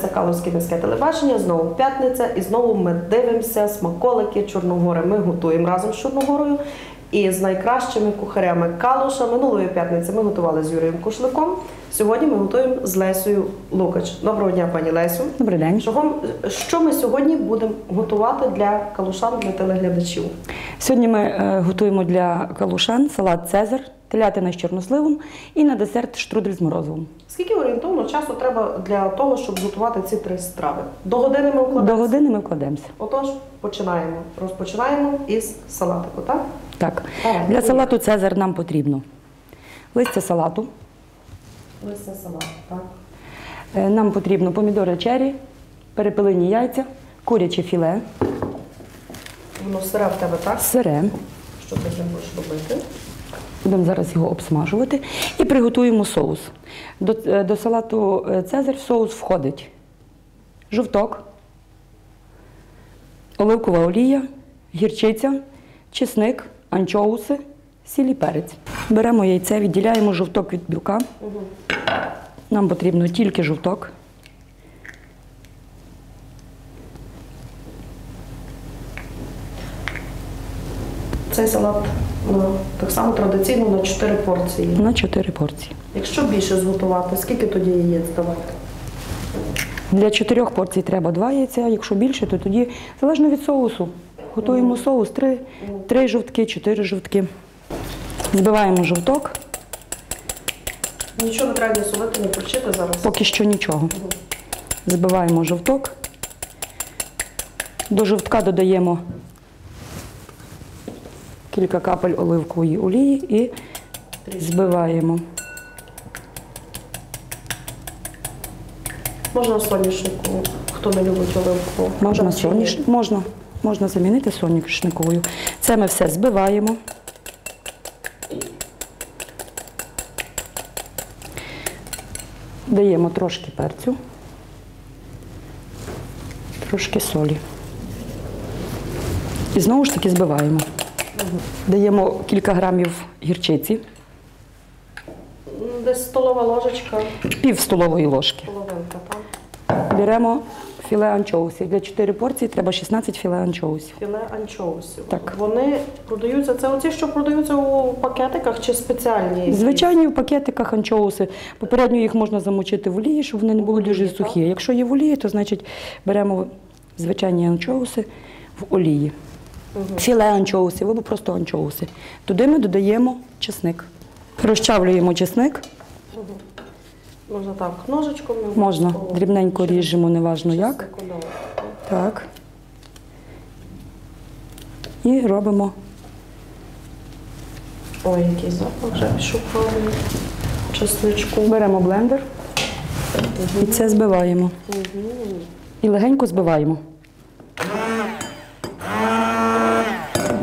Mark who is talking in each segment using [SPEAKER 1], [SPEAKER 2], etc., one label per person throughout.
[SPEAKER 1] дивиться Калузьке міське телебачення. Знову п'ятниця, і знову ми дивимося смаколики Чорногори. Ми готуємо разом з Чорногорою і з найкращими кухарями Калуша. Минулої п'ятниці ми готували з Юрієм Кушликом. Сьогодні ми готуємо з Лесею Лукач. Доброго дня, пані Лесю.
[SPEAKER 2] Добрий день.
[SPEAKER 1] Чого, що ми сьогодні будемо готувати для калушан, для телеглядачів?
[SPEAKER 2] Сьогодні ми е, готуємо для калушан салат Цезар, телятина з чорносливом і на десерт штрудель з морозивом.
[SPEAKER 1] Скільки орієнтовно часу треба для того, щоб готувати ці три страви? До години ми
[SPEAKER 2] До години ми вкладемося.
[SPEAKER 1] Отож, починаємо. Розпочинаємо із салатику, так?
[SPEAKER 2] Так.
[SPEAKER 1] Давай,
[SPEAKER 2] Для салату Цезар нам потрібно листя салату,
[SPEAKER 1] Листя салату, так.
[SPEAKER 2] е, нам потрібно помідори чері, перепилені яйця, куряче філе,
[SPEAKER 1] Воно сире в тебе, так?
[SPEAKER 2] сире.
[SPEAKER 1] Що ти ним будеш робити?
[SPEAKER 2] Будемо зараз його обсмажувати і приготуємо соус. До, е, до салату е, Цезар в соус входить жовток, оливкова олія, гірчиця, чесник, анчоуси, сіль і перець. Беремо яйце, відділяємо жовток від білка. Нам потрібно тільки жовток.
[SPEAKER 1] Цей салат ну, так само традиційно на 4 порції.
[SPEAKER 2] на 4 порції.
[SPEAKER 1] Якщо більше зготувати, скільки тоді яєць давати?
[SPEAKER 2] Для чотирьох порцій треба два яйця, якщо більше, то тоді залежно від соусу. Готуємо соус, три, три жовтки, чотири жовтки. Збиваємо жовток,
[SPEAKER 1] Нічого не треба ні солити, ні перчити зараз.
[SPEAKER 2] поки що нічого. Збиваємо жовток. До жовтка додаємо кілька капель оливкової олії і збиваємо.
[SPEAKER 1] Можна соняшнику, хто не любить оливку.
[SPEAKER 2] Можна соняш... можна, можна замінити соняшниковою. Це ми все збиваємо. Даємо трошки перцю, трошки солі. І знову ж таки збиваємо. Даємо кілька грамів гірчиці,
[SPEAKER 1] Десь столова ложечка,
[SPEAKER 2] пів столової ложки.
[SPEAKER 1] половинка, так?
[SPEAKER 2] Беремо філе анчоусів. Для 4 порції треба 16 філе анчоусів.
[SPEAKER 1] Філе анчоусів.
[SPEAKER 2] Так.
[SPEAKER 1] Вони продаються, це оці, що продаються у пакетиках чи спеціальні?
[SPEAKER 2] Звичайні в пакетиках анчоуси. Попередньо їх можна замочити в олії, щоб вони не були дуже сухі. Якщо є в олії, то значить беремо звичайні анчоуси в олії. Філе анчоусів або просто анчоуси. Туди ми додаємо чесник. Розчавлюємо чесник,
[SPEAKER 1] Можна так, ножичком.
[SPEAKER 2] можна дрібненько
[SPEAKER 1] Чи
[SPEAKER 2] ріжемо, неважно як.
[SPEAKER 1] так?
[SPEAKER 2] І робимо
[SPEAKER 1] Ой, який запах вже пішов правильно. Чесничку.
[SPEAKER 2] Беремо блендер і це збиваємо. І легенько збиваємо.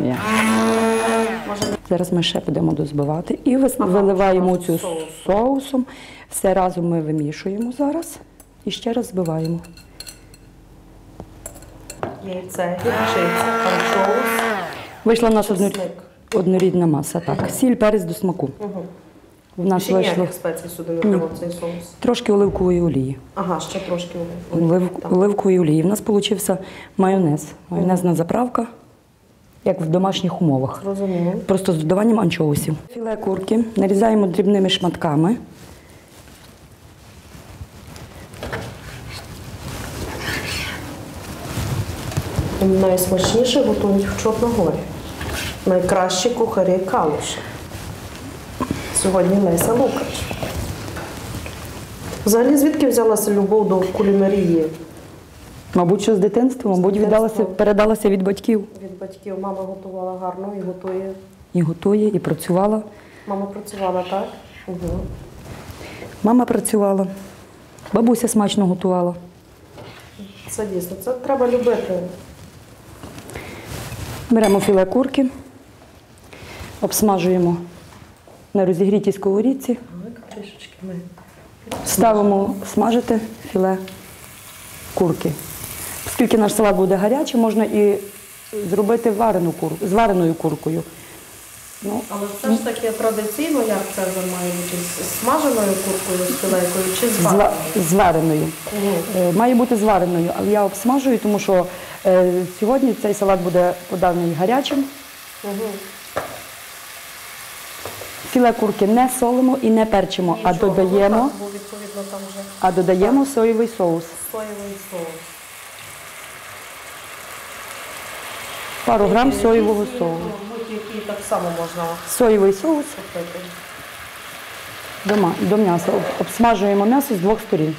[SPEAKER 2] Є. Зараз ми ще будемо дозбивати і виливаємо цю
[SPEAKER 1] соусом.
[SPEAKER 2] Все разом ми вимішуємо зараз і ще раз збиваємо.
[SPEAKER 1] Яйце, гірчиця, анчоус,
[SPEAKER 2] Вийшла у нас одно-
[SPEAKER 1] чесник.
[SPEAKER 2] однорідна маса. Так, сіль, перець до смаку.
[SPEAKER 1] Угу.
[SPEAKER 2] В нас
[SPEAKER 1] Ще
[SPEAKER 2] вийшло
[SPEAKER 1] ніяких спецій сюди не треба в цей соус.
[SPEAKER 2] трошки оливкової олії.
[SPEAKER 1] Ага, ще трошки оливки.
[SPEAKER 2] Олив,
[SPEAKER 1] Так.
[SPEAKER 2] оливкової олії. У нас вийшов майонез. Майонезна заправка, як в домашніх умовах.
[SPEAKER 1] Розумію.
[SPEAKER 2] Просто з додаванням анчоусів. Філе курки нарізаємо дрібними шматками.
[SPEAKER 1] Найсмачніше готують в Чорногорі. Найкращі кухарі калуша. Сьогодні Леся Лукач. Взагалі, звідки взялася любов до кулінарії
[SPEAKER 2] Мабуть, що з дитинства, мабуть, віддалася, передалася від батьків.
[SPEAKER 1] Від батьків? Мама готувала гарно і готує.
[SPEAKER 2] І готує, і працювала.
[SPEAKER 1] Мама працювала так? Угу.
[SPEAKER 2] Мама працювала, бабуся смачно готувала.
[SPEAKER 1] Це дійсно. Це треба любити.
[SPEAKER 2] Беремо філе курки, обсмажуємо на розігрітій сковорідці, ставимо смажити філе курки. Оскільки наш салат буде гарячий, можна і зробити варену кур... з вареною куркою. Ну,
[SPEAKER 1] Але все ж таки традиційно, як Цезар має бути з смаженою куркою, з філейкою чи з вареною?
[SPEAKER 2] звареною.
[SPEAKER 1] Мгм.
[SPEAKER 2] Е, Має бути звареною, але я обсмажую, тому що е, сьогодні цей салат буде поданий гарячим.
[SPEAKER 1] Мгм.
[SPEAKER 2] Філе курки не солимо і не перчимо, а
[SPEAKER 1] Нічого,
[SPEAKER 2] додаємо,
[SPEAKER 1] ну так, бо відповідно там вже
[SPEAKER 2] а додаємо соєвий соус.
[SPEAKER 1] соєвий соус.
[SPEAKER 2] Пару грам соєвого соусу.
[SPEAKER 1] Будь-який так само можна
[SPEAKER 2] Соєвий соус
[SPEAKER 1] купити.
[SPEAKER 2] до, м'яса. Обсмажуємо м'ясо з двох сторін.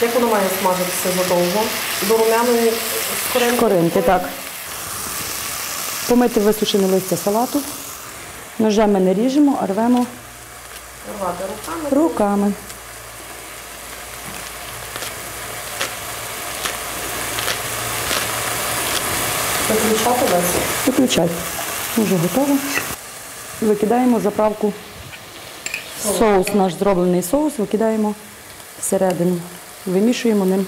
[SPEAKER 1] Як воно має смажитися задовго? До румяної скоринки?
[SPEAKER 2] Шкоринки, так. Помити висушене листя салату. Ножем ми не ріжемо, а рвемо
[SPEAKER 1] руками.
[SPEAKER 2] руками.
[SPEAKER 1] Виключати Лесі?
[SPEAKER 2] Виключай. Вже готово. Викидаємо заправку. Соус, наш зроблений соус, викидаємо всередину. Вимішуємо ним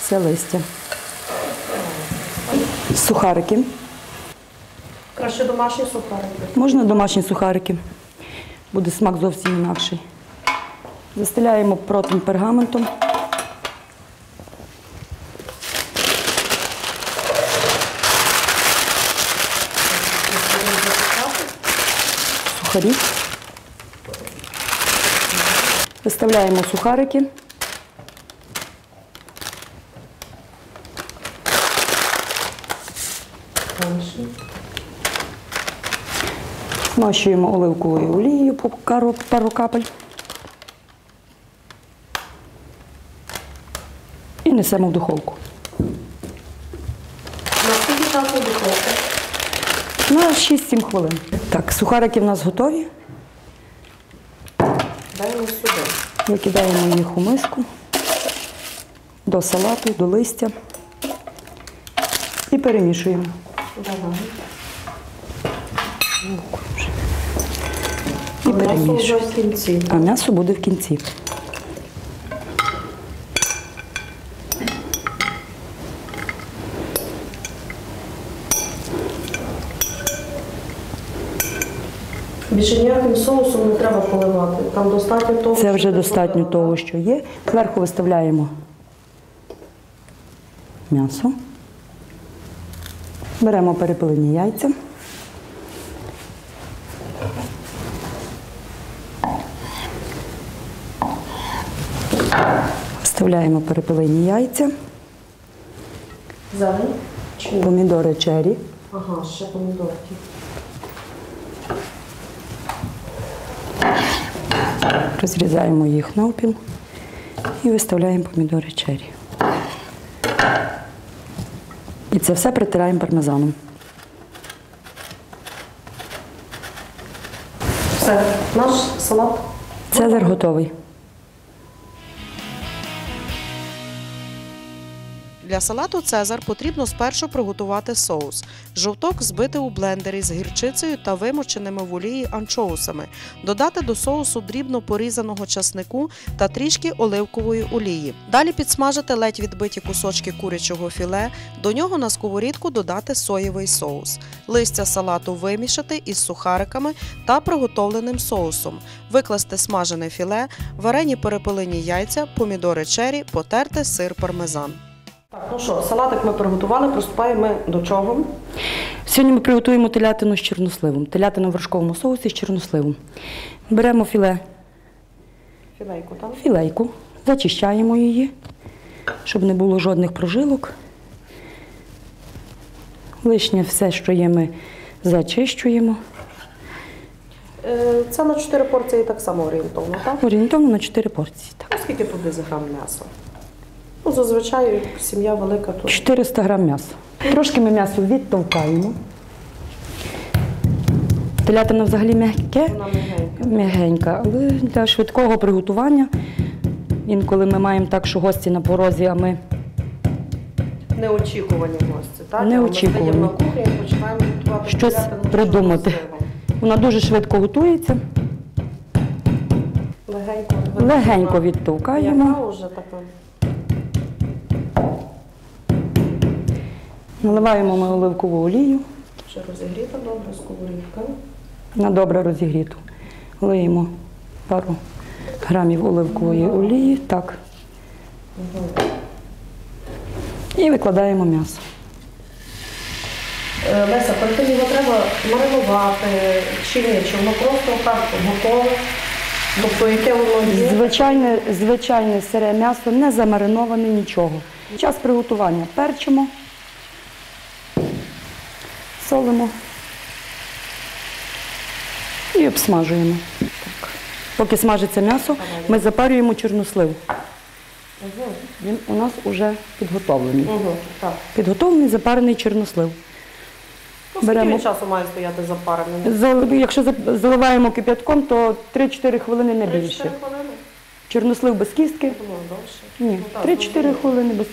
[SPEAKER 2] все листя. Сухарики.
[SPEAKER 1] Краще домашні сухарики.
[SPEAKER 2] Можна домашні сухарики. Буде смак зовсім інакший. Застеляємо противень пергаментом. Сухарі. Виставляємо сухарики. Змащуємо оливковою олією по пару капель. І несемо в духовку.
[SPEAKER 1] На скільки часу духовка?
[SPEAKER 2] На 6-7 хвилин. Так, сухарики в нас готові.
[SPEAKER 1] Даємо сюди.
[SPEAKER 2] Викидаємо їх у миску до салату, до листя і перемішуємо.
[SPEAKER 1] Давай.
[SPEAKER 2] І перемішуємо.
[SPEAKER 1] в кінці.
[SPEAKER 2] А м'ясо буде в кінці.
[SPEAKER 1] Більше ніяким соусом не треба поливати. Там достатньо того.
[SPEAKER 2] Це вже достатньо того, що є. Зверху виставляємо м'ясо. Беремо перепилені яйця. Вставляємо перепилені яйця,
[SPEAKER 1] Зелень?
[SPEAKER 2] Помідори чері.
[SPEAKER 1] Ага, ще помідорки.
[SPEAKER 2] Розрізаємо їх навпіл і виставляємо помідори чері. І це все притираємо пармезаном.
[SPEAKER 1] Все, наш салат.
[SPEAKER 2] Цезар готовий.
[SPEAKER 3] Для салату Цезар потрібно спершу приготувати соус. Жовток збити у блендері з гірчицею та вимоченими в олії анчоусами, додати до соусу дрібно порізаного часнику та трішки оливкової олії. Далі підсмажити ледь відбиті кусочки курячого філе, до нього на сковорідку додати соєвий соус. Листя салату вимішати із сухариками та приготовленим соусом, викласти смажене філе, варені перепилені яйця, помідори чері, потерти сир пармезан.
[SPEAKER 1] Так, ну що, салатик ми приготували, приступаємо до чого?
[SPEAKER 2] Сьогодні ми приготуємо телятину з чорносливом. Телятину в вершковому соусі з чорносливом. Беремо філе,
[SPEAKER 1] Філейку, так?
[SPEAKER 2] філейку, зачищаємо її, щоб не було жодних прожилок. Лишнє все, що є, ми зачищуємо.
[SPEAKER 1] Е, Це на 4 порції так само орієнтовно, так?
[SPEAKER 2] Орієнтовно на 4 порції. Так.
[SPEAKER 1] Ну, Скільки тут грам м'яса? Ну, зазвичай сім'я велика, то
[SPEAKER 2] 400 грам м'яса. Трошки ми м'ясо відтовкаємо. Телятина взагалі м'яке,
[SPEAKER 1] вона мігенька.
[SPEAKER 2] м'ягенька, але для швидкого приготування. Інколи ми маємо так, що гості на порозі, а ми
[SPEAKER 1] Неочікувані гості, так?
[SPEAKER 2] Неочікувані.
[SPEAKER 1] Ми стоїмо на кухні і починаємо готувати
[SPEAKER 2] Щось
[SPEAKER 1] телятину з
[SPEAKER 2] придумати. вона дуже швидко готується.
[SPEAKER 1] Легенько,
[SPEAKER 2] Легенько відтовкаємо.
[SPEAKER 1] Яка вже така?
[SPEAKER 2] Наливаємо ми оливкову олію.
[SPEAKER 1] Вже розігріта добре сковорідка.
[SPEAKER 2] На добре розігріту. Лиємо пару грамів оливкової олії. Так. І викладаємо м'ясо.
[SPEAKER 1] Е, Леся, перед тим його треба маринувати чи ні? Чи воно просто так готове? Тобто яке воно є?
[SPEAKER 2] Звичайне, звичайне сире м'ясо, не замариноване нічого. Час приготування перчимо, солимо і обсмажуємо. Так. Поки смажиться м'ясо, ми запарюємо чорнослив. Він у нас вже підготовлений.
[SPEAKER 1] Угу, так.
[SPEAKER 2] Підготовлений запарений чорнослив.
[SPEAKER 1] Ну, скільки
[SPEAKER 2] Беремо-
[SPEAKER 1] він часу має стояти запарений?
[SPEAKER 2] Якщо за- заливаємо кип'ятком, то 3-4 хвилини не більше.
[SPEAKER 1] 3-4 хвилини?
[SPEAKER 2] Чорнослив без кістки.
[SPEAKER 1] Я думала, довше.
[SPEAKER 2] Ні,
[SPEAKER 1] Ну, так,
[SPEAKER 2] 3-4
[SPEAKER 1] зрозуміло.
[SPEAKER 2] хвилини без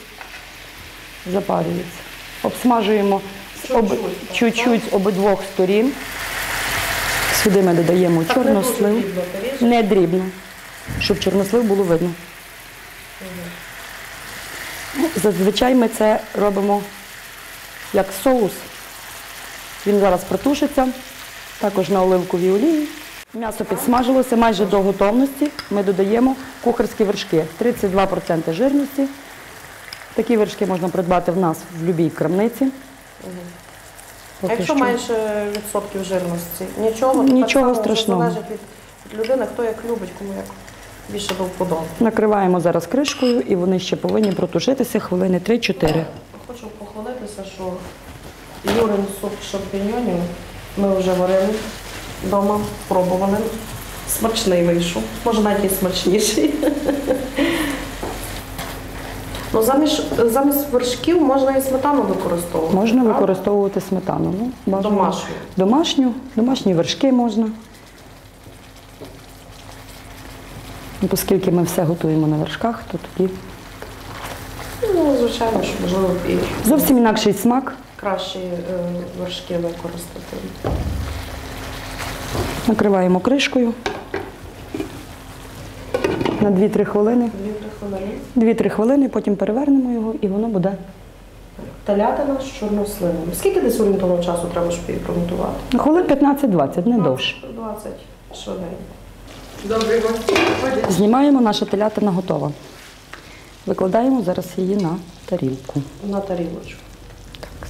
[SPEAKER 2] запарюється. Обсмажуємо об...
[SPEAKER 1] Чуть-чуть,
[SPEAKER 2] обидвох сторін. Сюди ми додаємо
[SPEAKER 1] Так, не
[SPEAKER 2] чорнослив.
[SPEAKER 1] дрібно?
[SPEAKER 2] Не дрібно, щоб чорнослив було видно. Ну, Зазвичай ми це робимо як соус. Він зараз протушиться, також на оливковій олії. М'ясо підсмажилося майже до готовності. Ми додаємо кухарські вершки 32% жирності. Такі вершки можна придбати в нас в будь-якій крамниці.
[SPEAKER 1] А
[SPEAKER 2] Поки
[SPEAKER 1] якщо
[SPEAKER 2] що.
[SPEAKER 1] менше відсотків жирності? Нічого,
[SPEAKER 2] Нічого
[SPEAKER 1] так само
[SPEAKER 2] страшного.
[SPEAKER 1] Залежить від, від людини, хто як любить, кому як більше до вподоби.
[SPEAKER 2] Накриваємо зараз кришкою і вони ще повинні протушитися хвилини 3-4.
[SPEAKER 1] Хочу похвалитися, що Юрин суп шампіньонів ми вже варили вдома, пробували. Смачний вийшов, може навіть і смачніший. Ну, замість, замість вершків можна і сметану використовувати.
[SPEAKER 2] Можна
[SPEAKER 1] правда?
[SPEAKER 2] використовувати сметану. Ну, бажано
[SPEAKER 1] Домашню.
[SPEAKER 2] Домашню, домашні вершки можна. Ну, Оскільки ми все готуємо на вершках, то тоді
[SPEAKER 1] Ну, звичайно, що можливо і
[SPEAKER 2] зовсім інакший смак.
[SPEAKER 1] кращі е, вершки використати.
[SPEAKER 2] Накриваємо кришкою на 2-3 хвилини.
[SPEAKER 1] Дві-три хвилини.
[SPEAKER 2] 2-3 хвилини, потім перевернемо його і воно буде
[SPEAKER 1] Телятина з чорносливом. Скільки десь орієнтовного часу треба, щоб її приготувати?
[SPEAKER 2] хвилин 15-20, не довше.
[SPEAKER 1] 20 швиденько.
[SPEAKER 2] Знімаємо, наша телятина готова. Викладаємо зараз її на тарілку.
[SPEAKER 1] На тарілочку.
[SPEAKER 2] Так.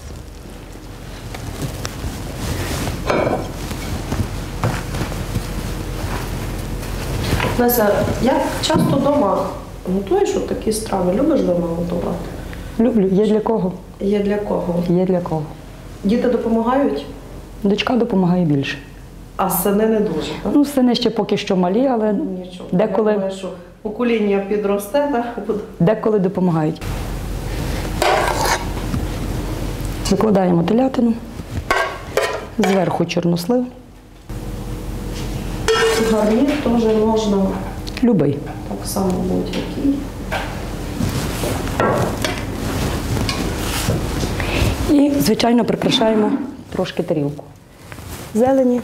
[SPEAKER 1] Леся, як часто вдома готуєш от такі страви? Любиш вдома готувати?
[SPEAKER 2] Люблю. Є для кого?
[SPEAKER 1] Є для кого?
[SPEAKER 2] Є для кого.
[SPEAKER 1] Діти допомагають,
[SPEAKER 2] Дочка допомагає більше.
[SPEAKER 1] а сини не дуже. Так?
[SPEAKER 2] Ну, сини ще поки що малі, але
[SPEAKER 1] Нічого.
[SPEAKER 2] Деколи-
[SPEAKER 1] Я думаю, що покоління підросте, так буде.
[SPEAKER 2] деколи допомагають. Викладаємо телятину, зверху чорнослив,
[SPEAKER 1] Гарнір теж можна
[SPEAKER 2] любий.
[SPEAKER 1] Так само будь-який.
[SPEAKER 2] І, звичайно, прикрашаємо трошки тарілку. Зелені,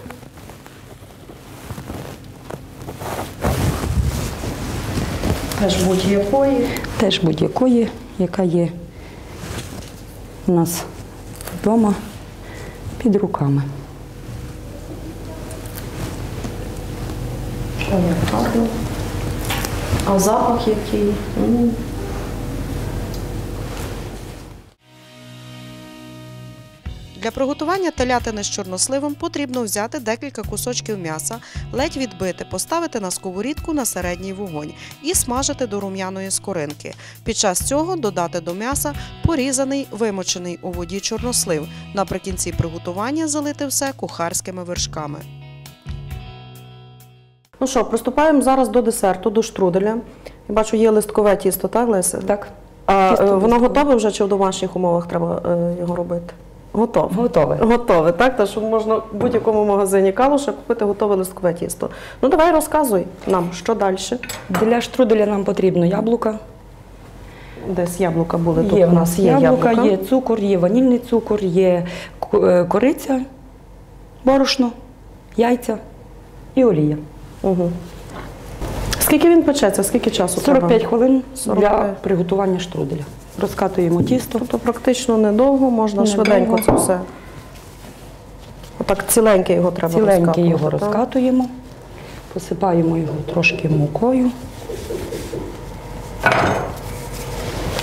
[SPEAKER 1] Теж будь-якої.
[SPEAKER 2] теж будь-якої, яка є у нас вдома під руками.
[SPEAKER 1] Що як гарно. А запах який?
[SPEAKER 3] Для приготування телятини з чорносливом потрібно взяти декілька кусочків м'яса, ледь відбити, поставити на сковорідку на середній вогонь і смажити до рум'яної скоринки. Під час цього додати до м'яса порізаний, вимочений у воді чорнослив. Наприкінці приготування залити все кухарськими вершками.
[SPEAKER 1] Ну що, приступаємо зараз до десерту, до штруделя. Я бачу, є листкове тісто, так, Леся?
[SPEAKER 2] Так,
[SPEAKER 1] А
[SPEAKER 2] Тісто
[SPEAKER 1] е, воно
[SPEAKER 2] листкове.
[SPEAKER 1] готове вже чи в домашніх умовах треба е, його робити? Готове.
[SPEAKER 2] готове.
[SPEAKER 1] Готове, так? Та що можна в будь-якому магазині калуша купити готове листкове тісто. Ну давай розказуй нам, що далі.
[SPEAKER 2] Для штруделя нам потрібно яблука.
[SPEAKER 1] Десь яблука були, тут
[SPEAKER 2] Є
[SPEAKER 1] у нас є яблука.
[SPEAKER 2] є цукор, є ванільний цукор, є е, кориця, борошно, яйця і олія.
[SPEAKER 1] Угу. Скільки він печеться? Скільки часу
[SPEAKER 2] 45
[SPEAKER 1] треба?
[SPEAKER 2] хвилин
[SPEAKER 1] 45.
[SPEAKER 2] для приготування штруделя. Розкатуємо тісто.
[SPEAKER 1] Тобто практично недовго, можна
[SPEAKER 2] Недовго.
[SPEAKER 1] швиденько це все. Отак ціленьке його треба
[SPEAKER 2] Ціленьке
[SPEAKER 1] розкатувати,
[SPEAKER 2] його розкатуємо, посипаємо його трошки мукою.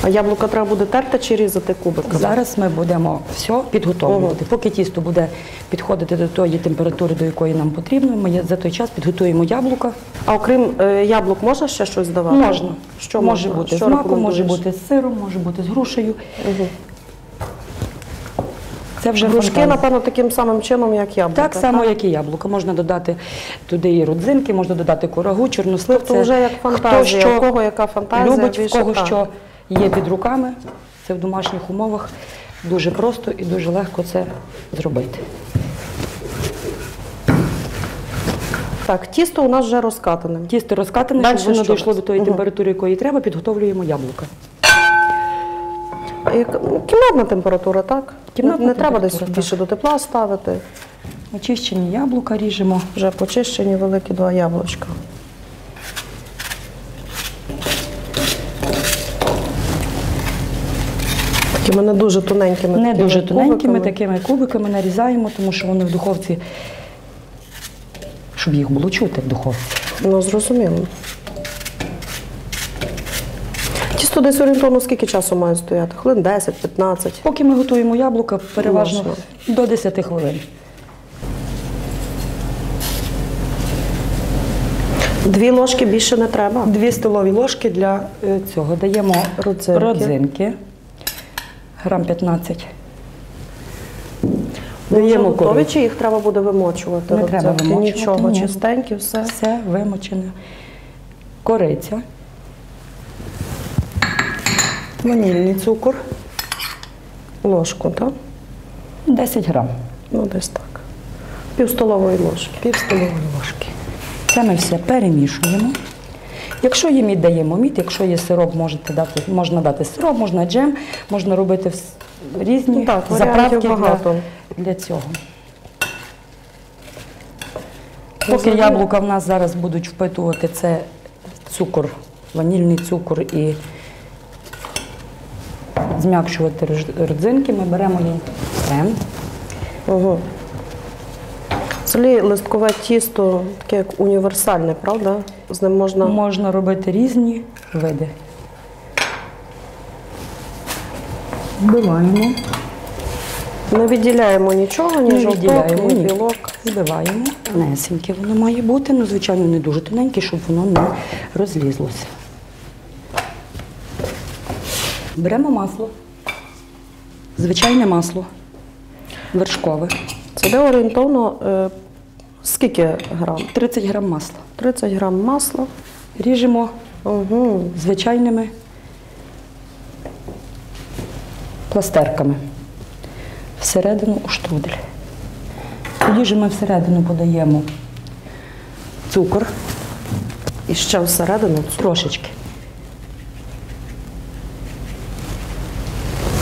[SPEAKER 1] А яблука треба буде терти чи різати кубиками?
[SPEAKER 2] Зараз ми будемо все підготовлювати. Поки тісто буде підходити до тої температури, до якої нам потрібно, ми за той час підготуємо яблука.
[SPEAKER 1] А окрім е, яблук, можна ще щось давати?
[SPEAKER 2] Можна.
[SPEAKER 1] Що
[SPEAKER 2] може
[SPEAKER 1] можна?
[SPEAKER 2] бути
[SPEAKER 1] Що
[SPEAKER 2] з маком, може бути з сиром, може бути з грушею. Це вже
[SPEAKER 1] Грушки, напевно, таким самим чином, як яблука.
[SPEAKER 2] Так само, як і яблука. Можна додати туди і родзинки, можна додати курагу, чорнослив.
[SPEAKER 1] То вже як фантазія,
[SPEAKER 2] Хто
[SPEAKER 1] у кого яка фантазія,
[SPEAKER 2] любить, в кого що є під руками. Це в домашніх умовах дуже просто і дуже легко це зробити.
[SPEAKER 1] Так, тісто у нас вже розкатане.
[SPEAKER 2] Тісто розкатане,
[SPEAKER 1] Дальше
[SPEAKER 2] щоб воно
[SPEAKER 1] що?
[SPEAKER 2] дійшло до тої
[SPEAKER 1] Мгм.
[SPEAKER 2] температури, якої треба, підготовлюємо яблука.
[SPEAKER 1] Як- ну, Кімнатна температура, так?
[SPEAKER 2] Кімнатна
[SPEAKER 1] не треба десь
[SPEAKER 2] температура,
[SPEAKER 1] більше до тепла ставити.
[SPEAKER 2] Очищені яблука ріжемо.
[SPEAKER 1] Вже почищені великі два яблучка. Такими не дуже тоненькими.
[SPEAKER 2] Не
[SPEAKER 1] такими
[SPEAKER 2] дуже тоненькими
[SPEAKER 1] кубиками.
[SPEAKER 2] такими кубиками нарізаємо, тому що вони в духовці, щоб їх було чути в духовці.
[SPEAKER 1] Ну, зрозуміло. Тісто десь орієнтовно скільки часу має стояти? Хвилин 10-15.
[SPEAKER 2] Поки ми готуємо яблука, переважно
[SPEAKER 1] Можна.
[SPEAKER 2] до 10 хвилин.
[SPEAKER 1] Дві ложки більше не треба.
[SPEAKER 2] Дві столові ложки для е, цього даємо
[SPEAKER 1] Родзинки.
[SPEAKER 2] родзинки. Грам 15.
[SPEAKER 1] Вони вже готові, чи їх треба буде вимочувати?
[SPEAKER 2] Не треба
[SPEAKER 1] родзинки?
[SPEAKER 2] вимочувати,
[SPEAKER 1] Нічого,
[SPEAKER 2] ні.
[SPEAKER 1] чистенькі, все.
[SPEAKER 2] Все вимочене. Кориця. Ванільний цукор.
[SPEAKER 1] Ложку, так?
[SPEAKER 2] 10 грам.
[SPEAKER 1] Ну, десь так. Пів столової ложки.
[SPEAKER 2] Пів столової ложки. Це ми все перемішуємо. Якщо є мід, даємо мід. Якщо є сироп, можете дати, можна дати сироп, можна джем, можна робити різні
[SPEAKER 1] Ну так,
[SPEAKER 2] заправки
[SPEAKER 1] багато.
[SPEAKER 2] для, для цього. Поки яблука в нас зараз будуть впитувати це цукор, ванільний цукор і зм'якшувати родзинки, ми беремо її крем.
[SPEAKER 1] Взагалі листкове тісто таке як універсальне, правда? З ним можна.
[SPEAKER 2] Можна робити різні види. Вбиваємо,
[SPEAKER 1] Не відділяємо нічого, ні
[SPEAKER 2] Не
[SPEAKER 1] жовток,
[SPEAKER 2] відділяємо,
[SPEAKER 1] ні
[SPEAKER 2] ні.
[SPEAKER 1] білок.
[SPEAKER 2] збиваємо. Несеньке воно має бути, ну, звичайно, не дуже тоненьке, щоб воно не розлізлося. Беремо масло, звичайне масло, вершкове,
[SPEAKER 1] Це де орієнтовно е, скільки грам?
[SPEAKER 2] 30 грам масла.
[SPEAKER 1] 30 грам масла.
[SPEAKER 2] Ріжемо
[SPEAKER 1] Угу.
[SPEAKER 2] звичайними пластерками всередину у штрудель. Тоді ж ми всередину подаємо цукор
[SPEAKER 1] І ще всередину
[SPEAKER 2] трошечки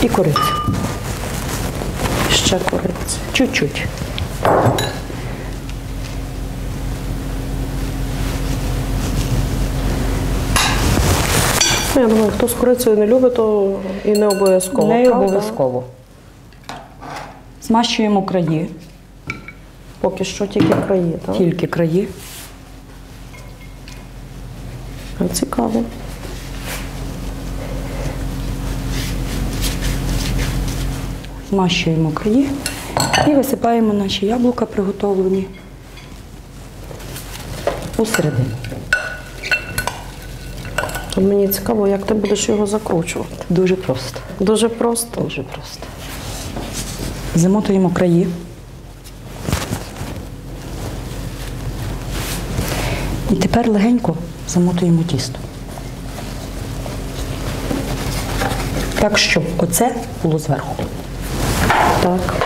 [SPEAKER 2] і корицю.
[SPEAKER 1] ще кориці.
[SPEAKER 2] Чуть-чуть.
[SPEAKER 1] Я думаю, хто з корицею не любить, то і не обов'язково.
[SPEAKER 2] Не
[SPEAKER 1] правда?
[SPEAKER 2] обов'язково. Змащуємо краї,
[SPEAKER 1] Поки що тільки краї, так?
[SPEAKER 2] тільки краї.
[SPEAKER 1] Цікаво.
[SPEAKER 2] Змащуємо краї і висипаємо наші яблука приготовлені усередину.
[SPEAKER 1] От Мені цікаво, як ти будеш його закручувати.
[SPEAKER 2] Дуже просто.
[SPEAKER 1] Дуже просто.
[SPEAKER 2] Дуже просто. Замотуємо краї. І тепер легенько замотуємо тісто. Так, щоб оце було зверху.
[SPEAKER 1] Так.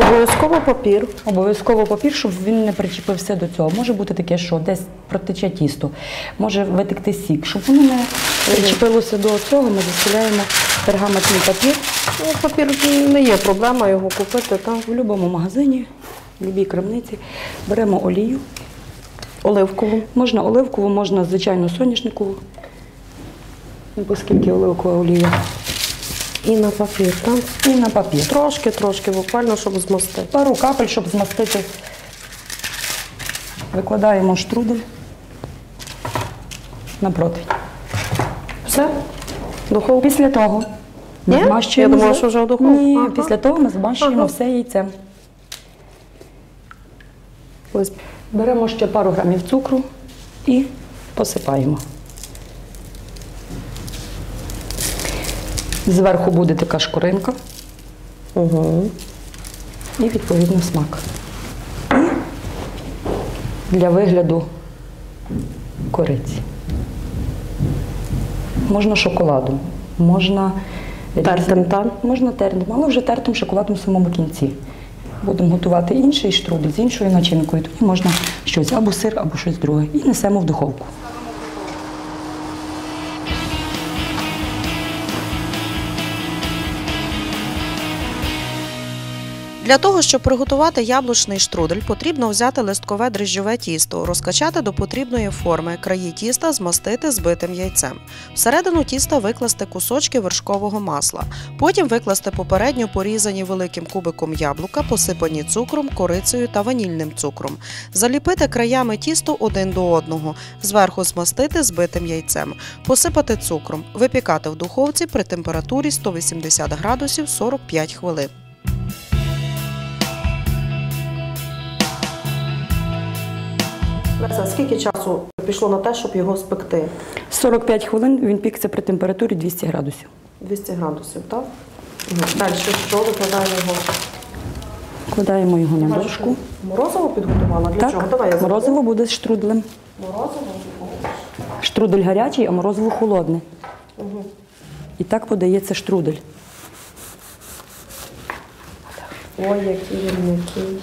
[SPEAKER 1] Обов'язково папір.
[SPEAKER 2] Обов'язково папір, щоб він не причепився до цього. Може бути таке, що десь протече тісто, може витекти сік. Щоб воно не причепилося до цього, ми застеляємо пергаментний папір
[SPEAKER 1] Ну, папір не є проблема його купити, так?
[SPEAKER 2] в будь-якому магазині, в будь-якій крамниці. Беремо олію.
[SPEAKER 1] Оливкову.
[SPEAKER 2] Можна оливкову, можна звичайно соняшникову. Ну, Оскільки оливкова олія
[SPEAKER 1] І на папір, так?
[SPEAKER 2] І на папір.
[SPEAKER 1] Трошки, трошки, буквально, щоб змостити.
[SPEAKER 2] Пару капель, щоб змастити. Викладаємо штрудель на противень.
[SPEAKER 1] Все? Духовку?
[SPEAKER 2] Після того ми
[SPEAKER 1] Ні?
[SPEAKER 2] змащуємо.
[SPEAKER 1] Я думала, що вже в духовку.
[SPEAKER 2] Ні,
[SPEAKER 1] Ага.
[SPEAKER 2] після того ми змащуємо
[SPEAKER 1] Ага.
[SPEAKER 2] все яйцем.
[SPEAKER 1] Ось.
[SPEAKER 2] Беремо ще пару грамів цукру і посипаємо. Зверху буде така шкуринка
[SPEAKER 1] Угу.
[SPEAKER 2] і відповідно смак. І для вигляду кориці. Можна шоколадом, можна
[SPEAKER 1] Тертим, так?
[SPEAKER 2] Можна тертим, але вже тертим шоколадом в самому кінці. Будемо готувати інший штрудель з іншою начинкою. Тоді можна щось або сир, або щось друге. І несемо в духовку.
[SPEAKER 3] Для того, щоб приготувати яблучний штрудель, потрібно взяти листкове дріжджове тісто, розкачати до потрібної форми, краї тіста змастити збитим яйцем. Всередину тіста викласти кусочки вершкового масла. Потім викласти попередньо порізані великим кубиком яблука, посипані цукром, корицею та ванільним цукром. Заліпити краями тісто один до одного, зверху змастити збитим яйцем, посипати цукром, випікати в духовці при температурі 180 градусів 45 хвилин.
[SPEAKER 1] Леся, скільки часу пішло на те, щоб його спекти?
[SPEAKER 2] 45 хвилин він пікся при температурі 200 градусів.
[SPEAKER 1] 200 градусів, так? Угу. Далі що викладаємо його?
[SPEAKER 2] Вкладаємо його на дошку.
[SPEAKER 1] Морозиво підготувала? Для
[SPEAKER 2] Так,
[SPEAKER 1] чого? Давай я заберу.
[SPEAKER 2] морозиво буде з штруделем.
[SPEAKER 1] Морозиво?
[SPEAKER 2] Штрудель гарячий, а морозиво холодне.
[SPEAKER 1] Угу.
[SPEAKER 2] І так подається штрудель.
[SPEAKER 1] Ой, який він м'який.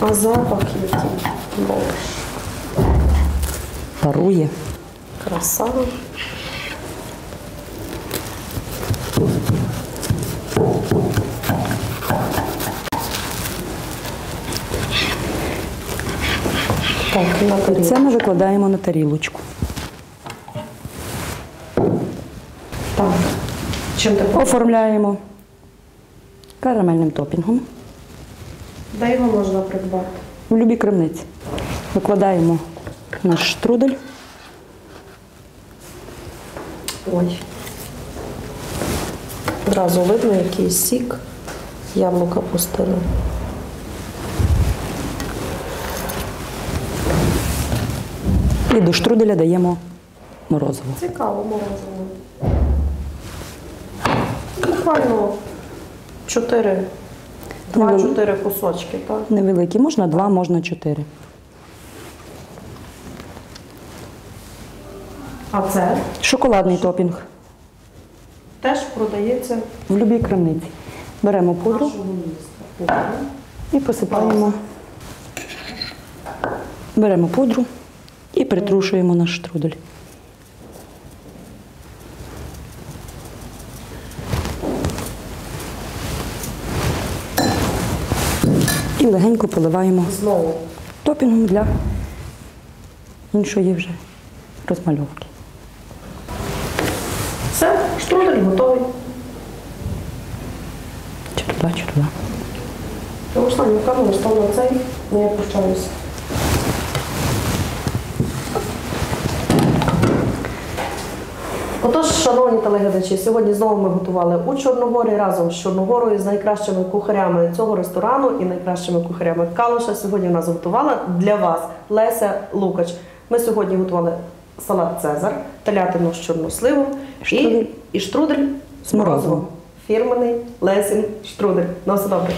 [SPEAKER 1] А запах який. Боже,
[SPEAKER 2] Парує.
[SPEAKER 1] краса. Так, на тарілку.
[SPEAKER 2] це ми викладаємо на тарілочку.
[SPEAKER 1] Так. Чим ти
[SPEAKER 2] Оформляємо карамельним топінгом
[SPEAKER 1] Де його можна придбати?
[SPEAKER 2] в любій крамниці. Викладаємо наш штрудель.
[SPEAKER 1] Ой. Одразу видно, який сік яблука пустили.
[SPEAKER 2] І до штруделя даємо морозиво.
[SPEAKER 1] Цікаво морозиво. Буквально 4, 2-4 кусочки, так?
[SPEAKER 2] Невеликі, можна два, можна чотири.
[SPEAKER 1] А це
[SPEAKER 2] Шоколадний топінг
[SPEAKER 1] теж продається
[SPEAKER 2] в будь-якій крамниці. Беремо пудру і посипаємо. Беремо пудру і притрушуємо наш штрудель. Легенько поливаємо
[SPEAKER 1] Знову.
[SPEAKER 2] топінгом для іншої вже розмальовки.
[SPEAKER 1] Все, штрудель готовий.
[SPEAKER 2] Чи туди, чи туди.
[SPEAKER 1] Руслан, камеру став на цей, не я прощаюся. Отож, шановні телеглядачі, сьогодні знову ми готували у Чорногорі разом з Чорногорою з найкращими кухарями цього ресторану і найкращими кухарями Калуша. Сьогодні у нас готувала для вас Леся Лукач. Ми сьогодні готували салат Цезар, телятину з чорносливом і, і штрудель
[SPEAKER 2] З морозивом.
[SPEAKER 1] Фірменний Лесін штрудель. На все добре.